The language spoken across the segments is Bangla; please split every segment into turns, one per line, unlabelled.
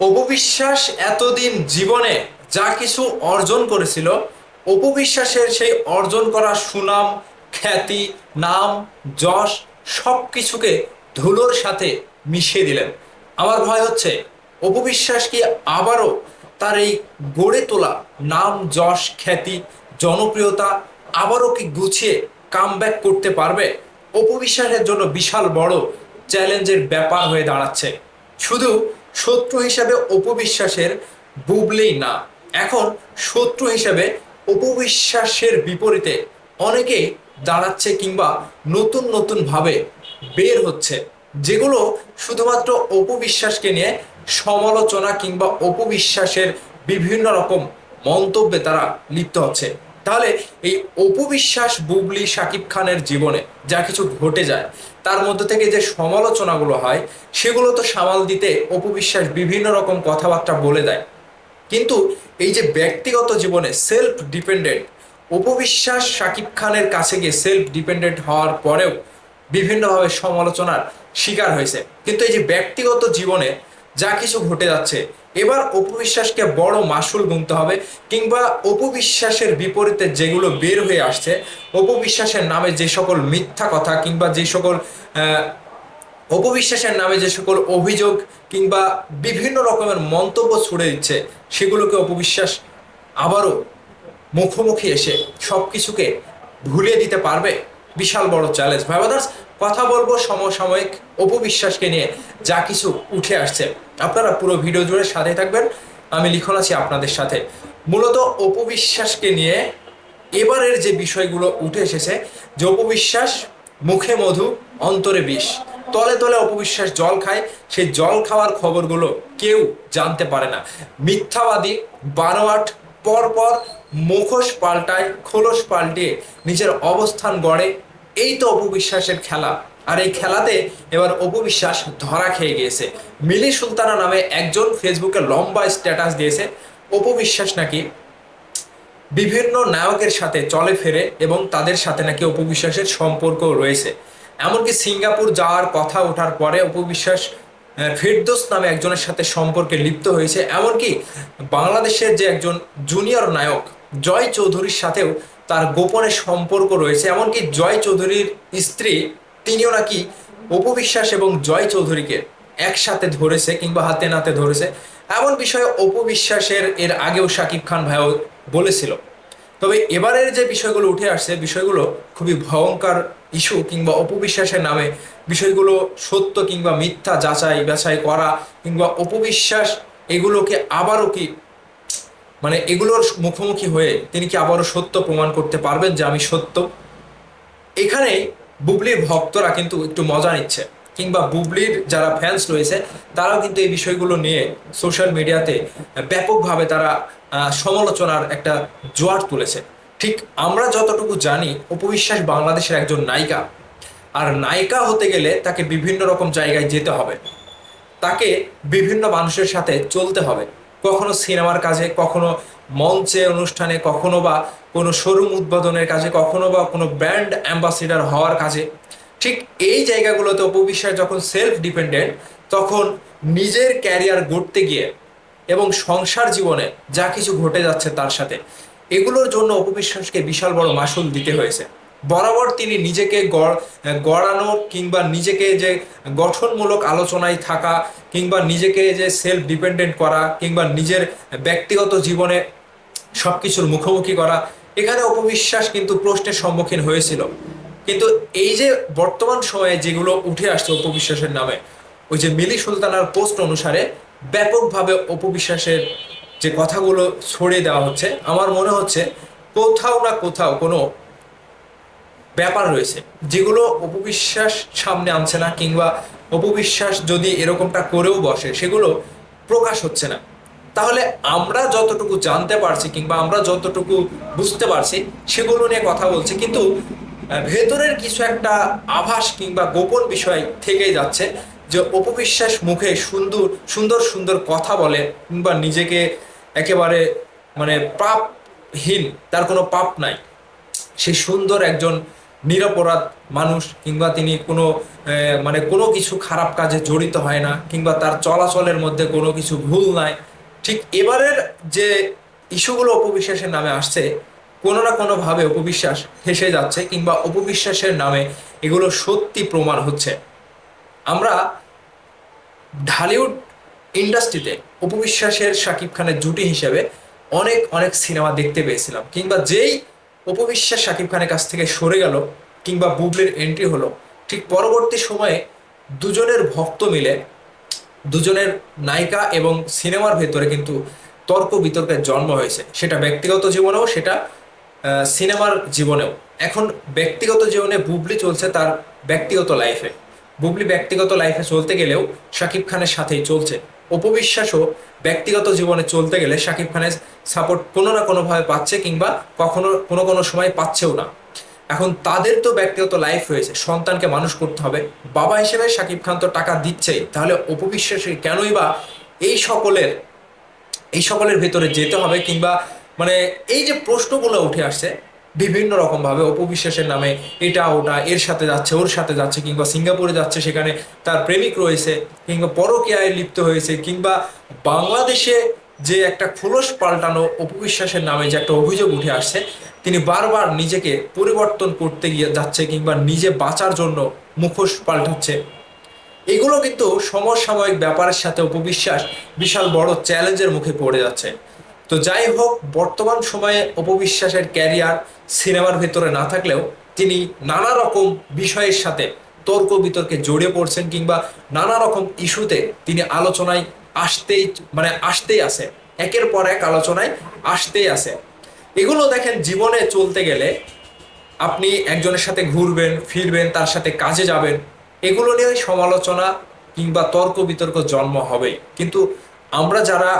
অপবিশ্বাস এতদিন জীবনে যা কিছু অর্জন করেছিল, অপবিশ্বাসের সেই অর্জন করা সুনাম, খ্যাতি, নাম, যশ সব কিছুকে ধুলোর সাথে মিশিয়ে দিলেন। আমার ভয় হচ্ছে, অপবিশ্বাস কি আবারও তার এই গড়ে তোলা নাম, যশ, খ্যাতি, জনপ্রিয়তা আবারও কি গুছিয়ে কাম করতে পারবে? অপবিশ্বাসের জন্য বিশাল বড় চ্যালেঞ্জের ব্যাপার হয়ে দাঁড়াচ্ছে। শুধু শত্রু হিসাবে অপবিশ্বাসের বুবলেই না। এখন শত্রু হিসাবে অপবিশ্বাসের বিপরীতে অনেকেই দাঁড়াচ্ছে কিংবা নতুন নতুন ভাবে বের হচ্ছে। যেগুলো শুধুমাত্র অপবিশ্বাসকে নিয়ে সমালোচনা কিংবা অপবিশ্বাসের বিভিন্ন রকম মন্তব্যে তারা লিপ্ত হচ্ছে। তাহলে এই অপবিশ্বাস বুবলি, শাকিব খানের জীবনে যা কিছু ঘটে যায় তার মধ্যে থেকে যে সমালোচনাগুলো হয়, সেগুলো তো সামাল দিতে অপবিশ্বাস বিভিন্ন রকম কথাবার্তা বলে দেয়। কিন্তু এই যে ব্যক্তিগত জীবনে সেলফ ডিপেন্ডেন্ট অপবিশ্বাস শাকিব খানের কাছে গিয়ে সেলফ ডিপেন্ডেন্ট হওয়ার পরেও বিভিন্নভাবে সমালোচনার শিকার হয়েছে। কিন্তু এই যে ব্যক্তিগত জীবনে যা কিছু ঘটে যাচ্ছে এবার অপবিশ্বাসকে বড় মাসুল গুনতে হবে কিংবা অপবিশ্বাসের বিপরীতে যেগুলো বের হয়ে আসছে, অপবিশ্বাসের নামে যে সকল মিথ্যা কথা কিংবা যে সকল অপবিশ্বাসের নামে যে সকল অভিযোগ কিংবা বিভিন্ন রকমের মন্তব্য ছুড়ে দিচ্ছে, সেগুলোকে অপবিশ্বাস আবারও মুখোমুখি এসে সব কিছুকে ভুলিয়ে দিতে পারবে? বিশাল বড় চ্যালেঞ্জ ভাই ব্রাদার্স কথা বলব সমসাময়িক অপবিশ্বাসকে নিয়ে। যা কিছু উঠে আসছে। আপনারা পুরো ভিডিও জুড়ে সাথে থাকবেন। আমি লিখন আছি আপনাদের সাথে। মূলত অপবিশ্বাসকে নিয়ে এবারের যে বিষয়গুলো উঠে এসেছে, যে অপবিশ্বাস মুখে মধু, অন্তরে বিষ। তলে তলে অপবিশ্বাস জল খায়। সেই জল খাওয়ার খবরগুলো কেউ জানতে পারে না। মিথ্যাবাদী বানোয়াট পরপর মুখোশ পাল্টায়, খোলস পাল্টিয়ে নিজের অবস্থান গড়ে, এই তো অপবিশ্বাসের খেলা। আর এই খেলাতে এবার অপবিশ্বাস ধরা খেয়ে গিয়েছে। মিলি সুলতানা নামে একজন ফেসবুকে লম্বা স্ট্যাটাস দিয়েছে। অপবিশ্বাস নাকি বিভিন্ন নায়কের সাথে চলে ফেরে এবং তাদের সাথে নাকি অপবিশ্বাসের সম্পর্ক রয়েছে। এমনকি সিঙ্গাপুর যাওয়ার কথা ওঠার পরে অপবিশ্বাস ফেরদোস নামে একজনের সাথে সম্পর্কে লিপ্ত হয়েছে। এমনকি বাংলাদেশের যে একজন জুনিয়র নায়ক জয় চৌধুরীর সাথেও তার গোপনে সম্পর্ক রয়েছে। এমনকি জয় চৌধুরীর স্ত্রী, তিনিও নাকি অপবিশ্বাস এবং জয় চৌধুরীকে একসাথে ধরেছে কিংবা হাতে নাতে ধরেছে। এমন বিষয়ে অপবিশ্বাসের এর আগেও শাকিব খান ভাইও বলেছিল। তবে এবারের যে বিষয়গুলো উঠে আসছে, বিষয়গুলো খুবই ভয়ঙ্কর ইস্যু কিংবা অপবিশ্বাসের নামে বিষয়গুলো সত্য কিংবা মিথ্যা যাচাই বাছাই করা কিংবা অপবিশ্বাস এগুলোকে আবারও কি মানে এগুলোর মুখোমুখি হয়ে তিনি কি আবারও সত্য প্রমাণ করতে পারবেন যে আমি সত্য? এখানে বুবলির ভক্তরা কিন্তু একটু মজা নিচ্ছে, কিংবা বুবলির যারা ফ্যান্স রয়েছে, তারাও কিন্তু এই বিষয়গুলো নিয়ে সোশ্যাল মিডিয়াতে ব্যাপকভাবে তারা সমালোচনার একটা জোয়ার তুলেছে। ঠিক আমরা যতটুকু জানি উপবিশ্বাস বাংলাদেশের একজন নায়িকা। আর নায়িকা হতে গেলে তাকে বিভিন্ন রকম জায়গায় যেতে হবে। তাকে বিভিন্ন মানুষের সাথে চলতে হবে। কখনো সিনেমার কাজে, কখনো মঞ্চে, অনুষ্ঠানে, কখনো বা কোনো শোরুম উদ্বোধনের কাজে, কখনো বা কোনো ব্র্যান্ড অ্যাম্বাসিডার হওয়ার কাজে। ঠিক এই জায়গাগুলোতে অপবিশ্বাস যখন সেলফ ডিপেন্ডেন্ট তখন নিজের ক্যারিয়ার গড়তে গিয়ে এবং সংসার জীবনে যা কিছু ঘটে যাচ্ছে তার সাথে, এগুলোর জন্য অপবিশ্বাসকে বিশাল বড় মাসুল দিতে হয়েছে। বরাবর তিনি নিজেকে গড় গড়ানো কিংবা নিজেকে যে গঠনমূলক আলোচনায় থাকা কিংবা নিজেকে যে সেলফ ডিপেন্ডেন্ট করা কিংবা নিজের ব্যক্তিগত জীবনে সব কিছুর মুখোমুখি করা, এখানে অপবিশ্বাস কিন্তু প্রশ্নের সম্মুখীন হয়েছিল। কিন্তু এই যে বর্তমান সময়ে যেগুলো উঠে আসছে অপবিশ্বাসের নামে, ওই যে মিলি সুলতানার পোস্ট অনুসারে ব্যাপকভাবে অপবিশ্বাসের যে কথাগুলো ছড়িয়ে দেওয়া হচ্ছে, আমার মনে হচ্ছে কোথাও না কোথাও কোনো ব্যাপার রয়েছে। যেগুলো অপবিশ্বাস সামনে আনছে না কিংবা অপবিশ্বাস যদি এরকমটা করেও বসে, সেগুলো প্রকাশ হচ্ছে না। তাহলে আমরা যতটুকু জানতে পারছি কিংবা আমরা যতটুকু বুঝতে পারছি, সেগুলো নিয়ে কথা বলছি। কিন্তু ভেতরের কিছু একটা আভাস কিংবা গোপন বিষয় থেকেই যাচ্ছে যে অপবিশ্বাস মুখে সুন্দর সুন্দর সুন্দর কথা বলে কিংবা নিজেকে একেবারে মানে পাপহীন, তার কোনো পাপ নাই। সে সুন্দর একজন নিরপরাধ মানুষ কিংবা তিনি কোনো মানে কোনো কিছু খারাপ কাজে জড়িত হয় না কিংবা তার চলাচলের মধ্যে কোনো কিছু ভুল নাই। ঠিক এবারের যে ইস্যুগুলো অপবিশ্বাসের নামে আসছে, কোনো না কোনোভাবে অপবিশ্বাস ফেসে যাচ্ছে কিংবা অপবিশ্বাসের নামে এগুলো সত্যি প্রমাণ হচ্ছে। আমরা ঢালিউড ইন্ডাস্ট্রিতে অপবিশ্বাসের শাকিব খানের জুটি হিসেবে অনেক অনেক সিনেমা দেখতে পেয়েছিলাম কিংবা যেই অপবিশ্বাস শাকিব খানের কাছ থেকে সরে গেল কিংবা বুবলির এন্ট্রি হলো। ঠিক পরবর্তী সময়ে দুজনের ভক্ত মিলে দুজনের নায়িকা এবং সিনেমার ভেতরে কিন্তু তর্ক বিতর্কের জন্ম হয়েছে। সেটা ব্যক্তিগত জীবনেও, সেটা সিনেমার জীবনেও। এখন ব্যক্তিগত জীবনে বুবলি চলছে তার ব্যক্তিগত লাইফে বুবলি ব্যক্তিগত লাইফে চলতে গেলেও শাকিব খানের সাথেই চলছে। অপবিশ্বাসও ব্যক্তিগত জীবনে চলতে গেলে শাকিব খানের সাপোর্ট কোনো না কোনোভাবে পাচ্ছে কিংবা কখনো কোনো কোনো সময় পাচ্ছেও না। এখন তাদের তো ব্যক্তিগত লাইফ রয়েছে, সন্তানকে মানুষ করতে হবে। বাবা হিসেবে শাকিব খান তো টাকা দিচ্ছেই, তাহলে অপবিশ্বাসী কেনই বা এই সকলের এই সকলের ভেতরে যেতে হবে কিংবা মানে এই যে প্রশ্নগুলো উঠে আসছে বিভিন্ন রকম ভাবে অপবিশ্বাসের নামে এটা ওটা, এর সাথে যাচ্ছে, ওর সাথে যাচ্ছে, কিংবা সিঙ্গাপুরে যাচ্ছে, সেখানে তার প্রেমিক রয়েছে, কিংবা পরকীয়ায় লিপ্ত হয়েছে, কিংবা বাংলাদেশে যে একটা খোলস পাল্টানো অপবিশ্বাসের নামে যে একটা অভিযোগ উঠে আসছে, তিনি বারবার নিজেকে পরিবর্তন করতে গিয়ে যাচ্ছে, কিংবা নিজে বাঁচার জন্য মুখোশ পাল্টাচ্ছে। এগুলো কিন্তু সমসাময়িক ব্যাপারের সাথে উপবিশ্বাস বিশাল বড় চ্যালেঞ্জের মুখে পড়ে যাচ্ছে। তো যাই হোক, বর্তমান সময়ে অপবিশ্বাসের ক্যারিয়ার সিনেমার ভেতরে না থাকলেও তিনি নানা রকম বিষয়ের সাথে তর্ক বিতর্কে জড়িয়ে পড়ছেন কিংবা নানা রকম ইস্যুতে তিনি আলোচনায় আসতেই মানে আসতেই আছে। একের পর এক আলোচনায় আসতেই আছে। এগুলো দেখেন, জীবনে চলতে গেলে আপনি একজনের সাথে ঘুরবেন, ফিরবেন, তার সাথে কাজে যাবেন, এগুলো নিয়ে সমালোচনা কিংবা তর্ক বিতর্ক জন্ম হবেই। কিন্তু আমরা যারা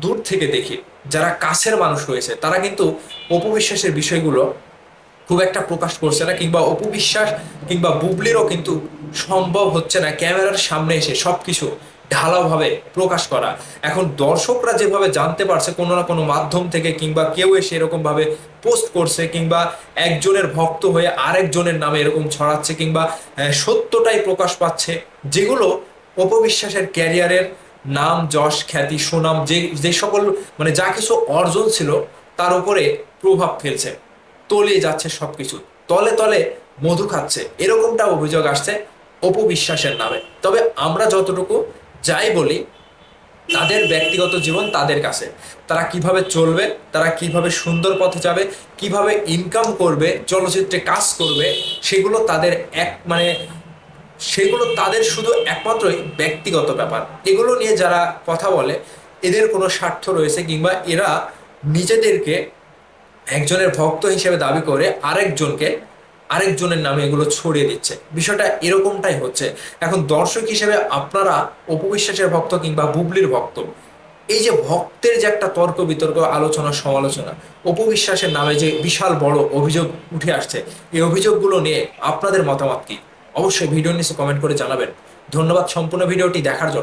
দূর থেকে দেখি যারা কাছের মানুষ রয়েছে তারা কিন্তু অপবিশ্বাসের বিষয়গুলো খুব একটা প্রকাশ করছে না কিংবা অপবিশ্বাস কিংবা বুবলিরও কিন্তু সম্ভব হচ্ছে না ক্যামেরার সামনে এসে সব কিছু ঢালাওভাবে প্রকাশ করা। এখন দর্শকরা যেভাবে জানতে পারছে কোনো না কোনো মাধ্যম থেকে কিংবা কেউ এসে এরকমভাবে পোস্ট করছে কিংবা একজনের ভক্ত হয়ে আরেকজনের নামে এরকম ছড়াচ্ছে কিংবা সত্যটাই প্রকাশ পাচ্ছে, যেগুলো অপবিশ্বাসের ক্যারিয়ারের নাম, যশ, খ্যাতি, সুনাম, যে যে সকল মানে যা কিছু অর্জন ছিল, তার উপরে প্রভাব ফেলছে। তলিয়ে যাচ্ছে সবকিছু। তলে তলে মধু খাচ্ছে। এরকমটা অভিযোগ আসছে অপবিশ্বাসের নামে। তবে আমরা যতটুকু যাই বলি, তাদের ব্যক্তিগত জীবন তাদের কাছে। তারা কীভাবে চলবে, তারা কীভাবে সুন্দর পথে যাবে, কীভাবে ইনকাম করবে, চলচ্চিত্রে কাজ করবে, সেগুলো তাদের এক মানে সেগুলো তাদের শুধু একমাত্রই ব্যক্তিগত ব্যাপার। এগুলো নিয়ে যারা কথা বলে, এদের কোনো স্বার্থ রয়েছে কিংবা এরা নিজেদেরকে একজনের ভক্ত হিসেবে দাবি করে আরেকজনকে, আরেকজনের নামে এগুলো ছড়িয়ে দিচ্ছে। বিষয়টা এরকমটাই হচ্ছে। এখন দর্শক হিসেবে আপনারা অপবিশ্বাসের ভক্ত কিংবা বুবলির ভক্ত, এই যে ভক্তের যে একটা তর্ক বিতর্ক, আলোচনা, সমালোচনা, অপবিশ্বাসের নামে যে বিশাল বড় অভিযোগ উঠে আসছে, এই অভিযোগগুলো নিয়ে আপনাদের মতামত কি? অবশ্যই ভিডিও নিচে কমেন্ট করে জানাবেন। ধন্যবাদ সম্পূর্ণ ভিডিওটি দেখার জন্য।